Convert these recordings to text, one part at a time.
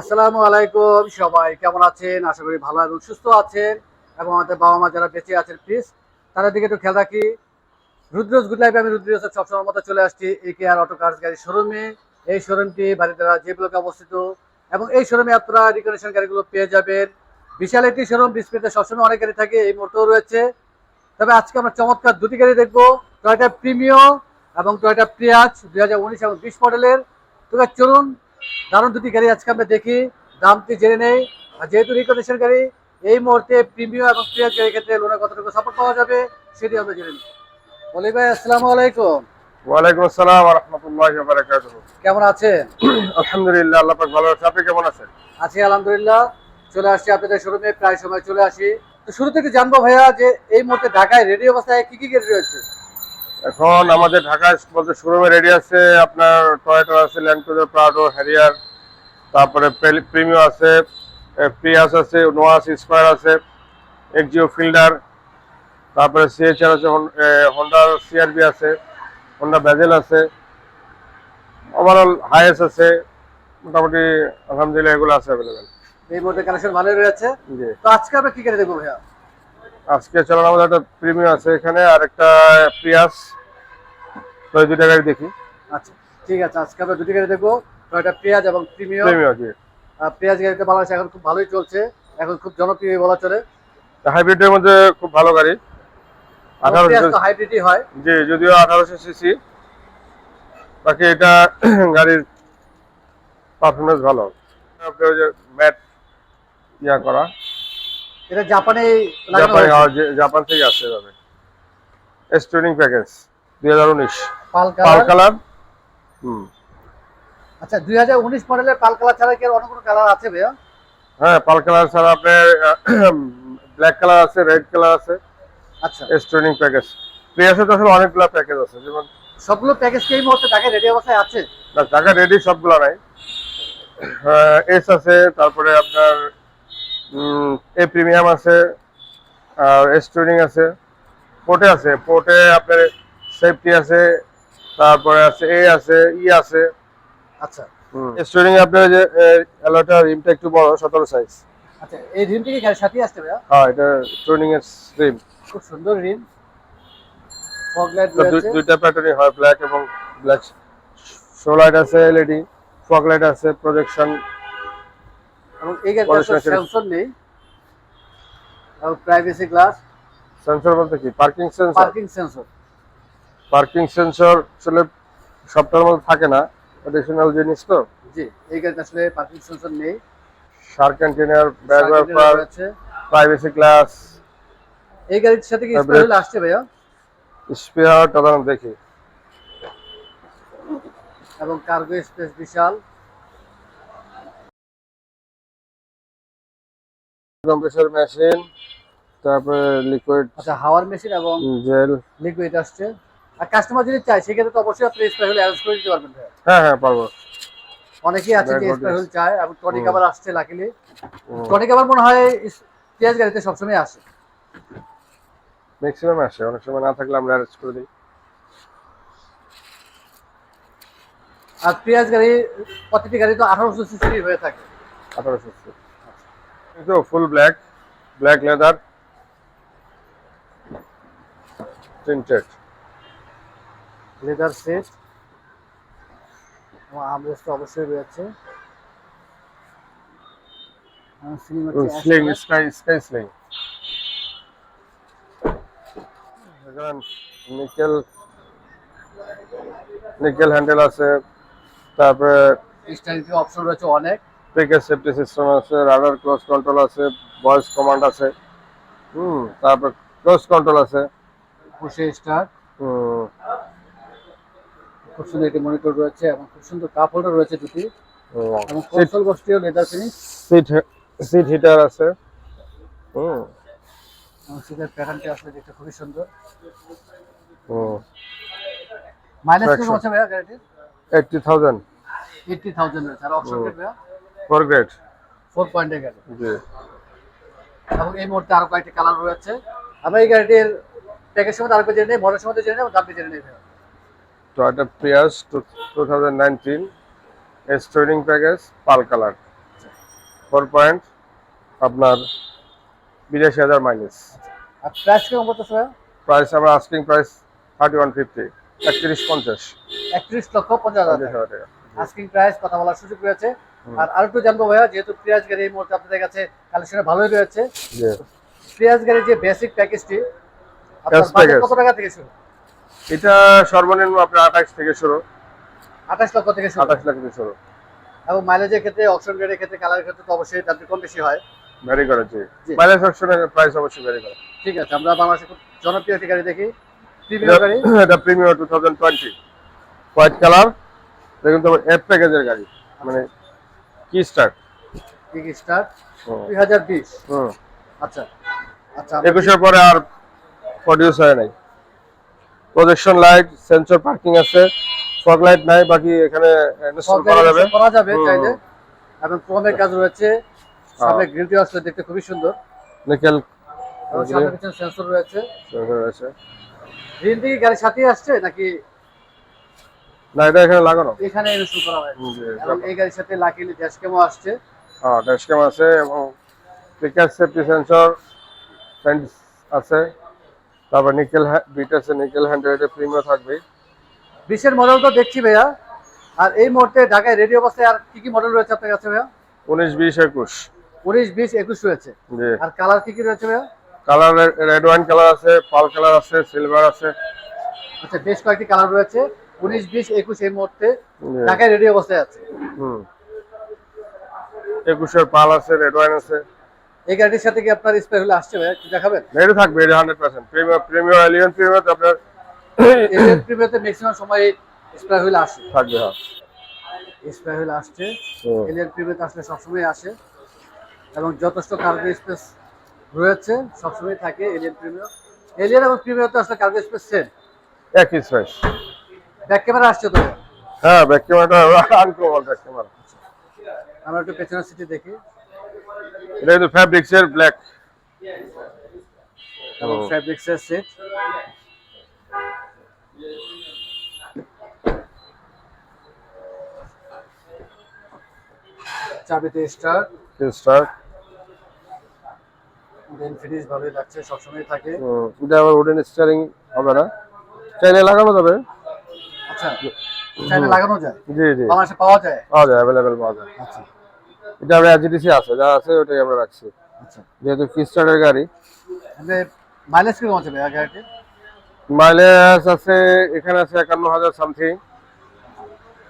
আসসালামু আলাইকুম সবাই, কেমন আছেন? আশা করি ভালো এবং সুস্থ আছেন এবং আমাদের বাবা মা যারা বেঁচে আছেন প্লিজ তাদের দিকে একটু খেয়াল রাখি। রুদ্রজ গুড লাইফে আমি রুদ্রজ সবসময় মতো চলে আসছি এ কে আর অটো কার্স গাড়ির শোরুমে এই শোরুমটি বাড়িদারা যে ব্লকে অবস্থিত, এবং এই শোরুমে আপনারা রিকন্ডিশন গাড়িগুলো পেয়ে যাবেন। বিশাল একটি শোরুম ডিসপ্লেতে সবসময় অনেক গাড়ি থাকে, এই মুহূর্তেও রয়েছে। তবে আজকে আমরা চমৎকার দুটি গাড়ি দেখব টয়টা প্রিমিও এবং টয়টা প্রিয়াজ দুই হাজার উনিশ এবং বিশ মডেলের তবে চলুন দারুণ দুটি গাড়ি আজকে আমরা দেখি দামটি জেনে নেই। আর যেহেতু রিকন্ডিশন গাড়ি এই মুহূর্তে প্রিমিয়াম এবং প্রিয়াজ গাড়ির ক্ষেত্রে লোনের কতটুকু সাপোর্ট পাওয়া যাবে সেটি আমরা জেনে নিই বলি ভাই আসসালামু আলাইকুম। ওয়ালাইকুম আসসালাম রহমতুল্লাহ বারাকাতুহ। কেমন আছেন? আলহামদুলিল্লাহ আল্লাহ পাক ভালো আছে। আপনি কেমন আছেন? আছি আলহামদুলিল্লাহ। চলে আসছি আপনাদের শোরুমে প্রায় সময় চলে আসি। তো শুরু থেকে জানব ভাইয়া যে এই মুহূর্তে ঢাকায় রেডি অবস্থায় কি কি গাড়ি রয়েছে? এখন আমাদের ঢাকায় বলতে শোরুমে রেডি আছে আপনার টয়োটা আছে ল্যান্ড ক্রুজার প্রাডো হ্যারিয়ার তারপরে প্রিমিও আছে প্রিয়াস আছে নোয়াস স্কোয়ার আছে এক্সিও ফিল্ডার তারপরে সিএচআর আছে হন্ডার সিআরবি আছে হন্ডা ব্যাজেল আছে ওভারঅল হাইএস আছে মোটামুটি আলহামদুলিল্লাহ এগুলো আছে অ্যাভেলেবেল এই মুহূর্তে কালেকশন ভালোই রয়েছে। জি। তো আজকে আমরা কি গাড়ি দেখব ভাইয়া? আজকে চলার আমাদের একটা প্রিমিয়াম আছে এখানে আর একটা প্রিয়াস তো দুটা গাড়ি দেখি। আচ্ছা ঠিক আছে আজকে আমরা দুটি গাড়ি দেখব। একটা পেঁয়াজ এবং প্রিমিয়াম। পেঁয়াজ গাড়িতে বাংলাদেশে এখন খুব ভালোই চলছে এখন খুব জনপ্রিয় বলা চলে। হাইব্রিডের মধ্যে খুব ভালো গাড়ি। আঠারোশো হাইব্রিডই হয়। জি যদিও আঠারোশো সিসি। বাকি এটা গাড়ির পারফরমেন্স ভালো। আপনার যে ম্যাট ইয়া করা। এটা জাপানে লাগানো জাপানি থেকে আসছে প্যাকেজ দুই হাজার উনিশ। Pearl colour? হুম। আচ্ছা দুই হাজার উনিশ মডেলের পাল কালার ছাড়া কি অন্য কোনো কালার আছে ভাইয়া? হ্যাঁ পাল কালার ছাড়া আপনার ব্ল্যাক কালার আছে রেড কালার আছে। আচ্ছা। প্যাকেজ প্রিয়াসে তো আসলে অনেকগুলো প্যাকেজ আছে যেমন সবগুলো প্যাকেজ কি এই মুহূর্তে ঢাকায় রেডি অবস্থায় আছে? না, রেডি সবগুলো নাই। এস আছে তারপরে আপনার এ প্রিমিয়াম আছে আর এস ট্রেনিং আছে। পোর্টে আছে পোর্টে আপনার সেফটি আছে তারপরে আছে এ আছে ই আছে। আচ্ছা। এস ট্রেনিং আপনার যে অ্যালোটা রিমটা একটু বড় সতেরো সাইজ আচ্ছা এই রিমটি কি সাথেই আসছে ভাইয়া? হ্যাঁ এটা ট্রেনিং এর রিম খুব সুন্দর রিম ফগ লাইট রয়েছে দুইটা প্যাটার্নই হয় ব্ল্যাক এবং ব্ল্যাক শো লাইট আছে এলইডি ফগ লাইট আছে প্রজেকশন এবং এই পড়াশোনা সেন্সর নেই। এবং প্রাইভেসি গ্লাস সেন্সর বলতে কি? Parking sensor parking sensor parking sensor আসলে সবটার মধ্যে থাকে না এডিশনাল জিনিস তো। জি এই গাড়িতে আসলে পার্কিং সেন্সর নেই। Shark container mirror wiper privacy glass এই গাড়ির সাথে কি স্পেশাল আসছে ভাইয়া? স্পেয়ার টাদান দেখি। এবং কার্গো স্পেস বিশাল। কম্প্রেসর মেশিন তারপরে লিকুইড আচ্ছা হাওয়ার মেশিন এবং জেল লিকুইড আসছে। আর কাস্টমার যদি চায় সেক্ষেত্রে তো অবশ্যই আপনি স্পেশাল অ্যারেঞ্জ করে দিতে পারবেন হ্যাঁ হ্যাঁ পারব। অনেকেই আছে যে স্পেশাল চায় এবং টনিক আবার আসছে লাকিলি টনিক আবার মনে হয় পেঁয়াজ গাড়িতে সবসময় আসে। ম্যাক্সিমাম আসে অনেক সময় না থাকলে আমরা অ্যারেঞ্জ করে দিই। আর পেঁয়াজ গাড়ি প্রতিটি গাড়ি তো আঠারোশো সিসি হয়ে থাকে। আঠারোশো full black black leather printed leather set. এবং আমরেস্ট অবশ্যই রয়েছে। Sling sky sky sling nickel nickel handle আছে। তারপরে অপশন রয়েছে অনেক। ব্রেকের সেফটি সিস্টেম আছে রাডার কন্ট্রোল আছে ভয়েস কমান্ড আছে। হুম তারপর কন্ট্রোল আছে। পুষে স্টার্ট হুম। খুব সুন্দর একটি মনিটর রয়েছে এবং খুব সুন্দর কাপ হোল্ডার রয়েছে দুটি। এবং console বসটিও leather finish seat seat heater আছে। হুম এবং সিটের প্যাটার্নটি আসলে দেখতে খুবই সুন্দর। হুম মাইলেজ. কেমন আছে ভাইয়া গাড়িটির? এইটটি থাউজেন্ড এইটটি থাউজেন্ড রয়েছে। আর অপশন। রেট ভাইয়া? ফোর গ্রেড ফোর পয়েন্টের গাড়ি। জি। এবং এই মুহূর্তে আরও কয়েকটি কালার রয়েছে। আমরা এই গাড়িটির প্যাকেজ সময় আরেকবার জেনে নেই মডেল সময় জেনে নেই এবং দামটি জেনে নেই ভাইয়া। Toyota Prius two thousand nineteen S training package pearl colour four point আপনার বিরাশি হাজার মাইলেজ আর প্রাইস কেমন ভাইয়া প্রাইস আমরা asking price thirty one fifty একত্রিশ পঞ্চাশ। একত্রিশ লক্ষ পঞ্চাশ হাজার টাকা। আস্কিং প্রাইস কথা বলার সুযোগ রয়েছে। হুম। আর আরেকটু জানব ভাইয়া যেহেতু প্রিয়াজ গাড়ি এই মুহূর্তে আপনাদের কাছে কালেকশনে ভালোই রয়েছে প্রিয়াজ গাড়ির যে বেসিক প্যাকেজটি আপনার। কত টাকা থেকে শুরু? এটা সর্বনিম্ন আপনার আঠাশ থেকে শুরু। আঠাশ লক্ষ থেকে শুরু। আঠাশ লাখ থেকে শুরু। এবং মাইলেজের ক্ষেত্রে অপশন গাড়ির ক্ষেত্রে কালারের ক্ষেত্রে তো অবশ্যই দামটি কম বেশি হয়। ভ্যারি করে জি। মাইলেজ অপশনের প্রাইস অবশ্যই ভ্যারি করে ঠিক আছে আমরা বাংলাদেশে খুব জনপ্রিয় একটি গাড়ি দেখি। গাড়ি? এটা premier two thousand twenty white colour দেখুন তো এফ প্যাকেজের গাড়ি। মানে কি স্টার্ট কি কি স্টার দুই হাজার বিশ। হুম। আচ্ছা। আচ্ছা একুশের পরে আর প্রডিউস হয় নাই। প্রজেকশন লাইট সেন্সর পার্কিং আছে ফগ লাইট নাই বাকি এখানে ইনস্টল করা যাবে। করা যাবে চাইলে। এবং ক্রোমের কাজ রয়েছে সামনে গ্রিলটি আসলে দেখতে খুবই সুন্দর। নিকেল সামনে সেন্সর রয়েছে। আছে গ্রিল কি গাড়ির সাথেই আসছে নাকি না এটা এখানে লাগানো? এখানে ইনস্টল করা হয়েছে। এবং এই গাড়ির সাথে লাকিলি ড্যাশ ক্যামও আসছে। হ্যাঁ ড্যাশ ক্যাম আছে এবং পিকার সেফটি সেন্সর আছে। তারপর নিকেল বিট আছে নিকেল হ্যান্ডেল এটা প্রিমিয়াম থাকবে। বিশের মডেল তো দেখছি ভাইয়া। আর এই মুহূর্তে ঢাকায় রেডি অবস্থায় আর কি কি মডেল রয়েছে আপনার কাছে ভাইয়া? উনিশ বিশ একুশ। উনিশ বিশ একুশ রয়েছে। আর কালার কি কি রয়েছে ভাইয়া? কালার রেড ওয়াইন কালার আছে পাল কালার আছে সিলভার আছে। আচ্ছা বেশ কয়েকটি কালার রয়েছে। উনিশ বিশ একুশ এই মুহূর্তে ঢাকায় রেডি অবস্থায় আছে। হুম। একুশের পাল আছে রেড ওয়াইন আছে। এই গাড়িটির সাথে কি আপনার স্পেয়ার হলে আসছে ভাইয়া একটু দেখাবেন? এটা থাকবে এটা hundred percent premier premier Allion premier আপনার এলিয়ন প্রিমিয়াতে ম্যাক্সিমাম সময় স্পেয়ার হলে আসে। থাকবে হ্যাঁ। স্পেয়ার হলে আসছে। এলিয়ন প্রিমিয়াতে আসলে সবসময় আসে। এবং যথেষ্ট কার্গো স্পেস রয়েছে সবসময় থাকে এলিয়ন প্রিমিয়ার এলিয়ন এবং প্রিমিয়ারতে আসলে কার্গো স্পেস সেম একই সাইজ ব্যাক ক্যামেরা আসছে তো হ্যাঁ ব্যাক ক্যামেরাটা আনকমন ব্যাক ক্যামেরা আমরা একটু পেছনের সিটি দেখি। এটা কিন্তু ফ্যাব্রিক্সের ব্ল্যাক এবং ও। ফ্যাব্রিক্সের সেট চাবিতে স্টার স্টার দেন ফিনিশ ভালোই লাগছে সবসময় থাকে। এটা আবার উডেন স্টিয়ারিং হবে না। চাইলে লাগানো যাবে। আচ্ছা চাইলে লাগানো যায়? জি জি। বাংলাদেশে পাওয়া যায়? পাওয়া যায় অ্যাভেলেবেল পাওয়া যায়। আচ্ছা। এটা আমরা এজিডিসি আছে যা আছে ওটাই আমরা রাখছি। আচ্ছা। যেহেতু কিস্টারের গাড়ি। মাইলেজ কীরকম আছে গাড়িটি মাইলেজ আছে এখানে আছে একান্ন হাজার সামথিং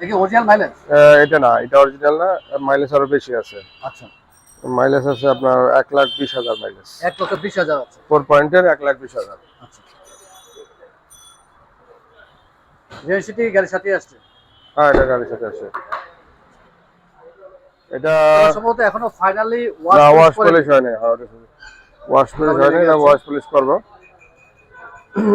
দেখি অরিজিনাল মাইলেজ এটা না এটা অরিজিনাল না মাইলেজ আরও বেশি আছে। আচ্ছা। মাইলেজ আছে আপনার এক লাখ বিশ হাজার মাইলেজ এক লক্ষ বিশ হাজার আছে। ফোর পয়েন্টের এক লাখ বিশ হাজার। আচ্ছা। গাড়ির সাথে আসছে? হ্যাঁ এটা গাড়ির সাথে আছে এটা এটা সম্ভবত এখনও ফাইনালি ওয়াশ ওয়াশ পলিশ হয়নি ওয়াশ পলিশ তাহলে না ওয়াশ পলিশ করব।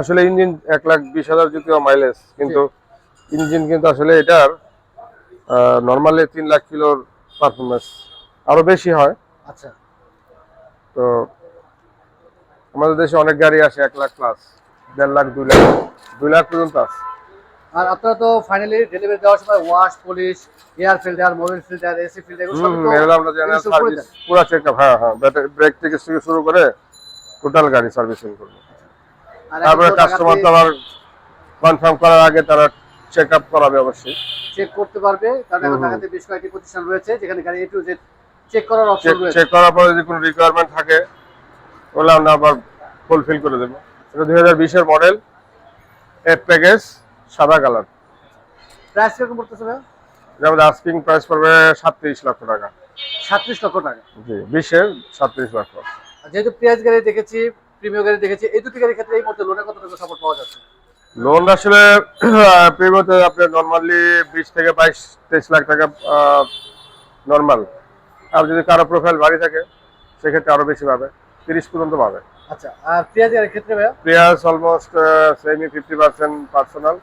আসলে ইঞ্জিন এক লাখ বিশ হাজার যদিও মাইলেজ কিন্তু ইঞ্জিন কিন্তু আসলে এটার নর্মালি তিন লাখ কিলোর পারফরমেন্স আরও বেশি হয়। আচ্ছা। তো আমাদের দেশে অনেক গাড়ি আসে এক লাখ প্লাস দেড় লাখ দুই লাখ দুই লাখ পর্যন্ত আছে। আর আপনারা তো ফাইনালি ডেলিভারি দেওয়ার সময় wash polish air filter Mobil filter AC filter এগুলো আমরা সার্ভিস পুরো চেক আপ হ্যাঁ হ্যাঁ ব্রেক থেকে শুরু করে টোটাল গাড়ি সার্ভিসিং করব। তারপরে কাস্টমার তো আবার কনফার্ম করার আগে তারা চেক আপ করাবে অবশ্যই। চেক করতে পারবে কারণ এখন। ঢাকাতে বেশ কয়েকটি প্রতিষ্ঠান রয়েছে যেখানে গাড়ি এ টু জেড চেক করার অপশন রয়েছে। চেক করার পরে যদি কোনো রিকোয়ারমেন্ট থাকে ওগুলো আমরা আবার ফুলফিল করে দেবো। এটা দুই হাজার বিশের মডেল এফ প্যাকেজ সাদা কালার। প্রাইস কীরকম পড়তেছে ভাই? আমাদের আস্কিং প্রাইস পড়বে সাতত্রিশ লক্ষ টাকা। সাতত্রিশ লক্ষ টাকা। জি বিশের সাতত্রিশ লক্ষ। আর যেহেতু পেঁয়াজ গাড়ি দেখেছি প্রিমিয়াম গাড়ি দেখেছি এই দুটি গাড়ির ক্ষেত্রে এই মুহূর্তে লোনে কত টাকা সাপোর্ট পাওয়া যাচ্ছে? লোন আসলে প্রিমিয়তে আপনার নর্মালি বিশ থেকে বাইশ তেইশ লাখ টাকা নর্মাল আর যদি কারও প্রোফাইল ভারী থাকে সেক্ষেত্রে আরও বেশি পাবে তিরিশ পর্যন্ত পাবে। আচ্ছা আর পেঁয়াজ গাড়ির ক্ষেত্রে players almost semi fifty percent personal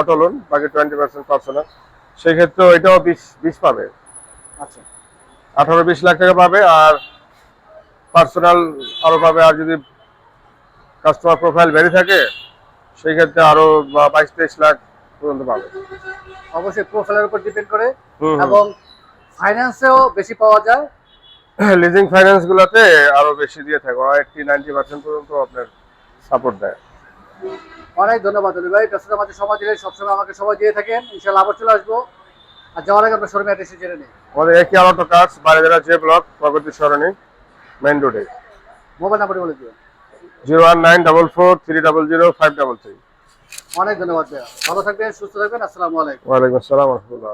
auto loan বাকি টোয়েন্টি পার্সেন্ট পার্সোনাল সেক্ষেত্রে এটাও বিশ বিশ পাবে। আচ্ছা। আঠারো বিশ লাখ টাকা পাবে আর পার্সোনাল আরও পাবে। আর যদি কাস্টমার প্রোফাইল বেড়ে থাকে সেই ক্ষেত্রে আরও বাইশ তেইশ লাখ পর্যন্ত পাবে। অবশ্যই প্রোফাইলের উপর ডিপেন্ড করে। এবং ফাইন্যান্সেও বেশি পাওয়া যায়। লিজিং ফাইন্যান্স গুলাতে আরও বেশি দিয়ে থাকে। ওরা এইটটি নাইনটি পার্সেন্ট পর্যন্ত আপনার সাপোর্ট দেয়। অনেক ধন্যবাদ অলি ভাই। ব্যস্ততার মাঝে সময় দিলে সবসময় আমাকে সময় দিয়ে থাকেন। ইনশাল্লাহ আবার চলে আসব। আর যাওয়ার আগে আপনার শোরুমে অ্যাড্রেসে জেনে নিই। আমাদের একই আলোটো কাজ বাড়িদারা যে ব্লক প্রগতি সরণি মেইন রোডে। মোবাইল নাম্বার বলে দিও। Zero one nine double four three double zero five double three. অনেক ধন্যবাদ ভালো থাকবেন সুস্থ থাকবেন। আসসালামু আলাইকুম। ওয়ালাইকুম আসসালাম রহমতুল্লাহ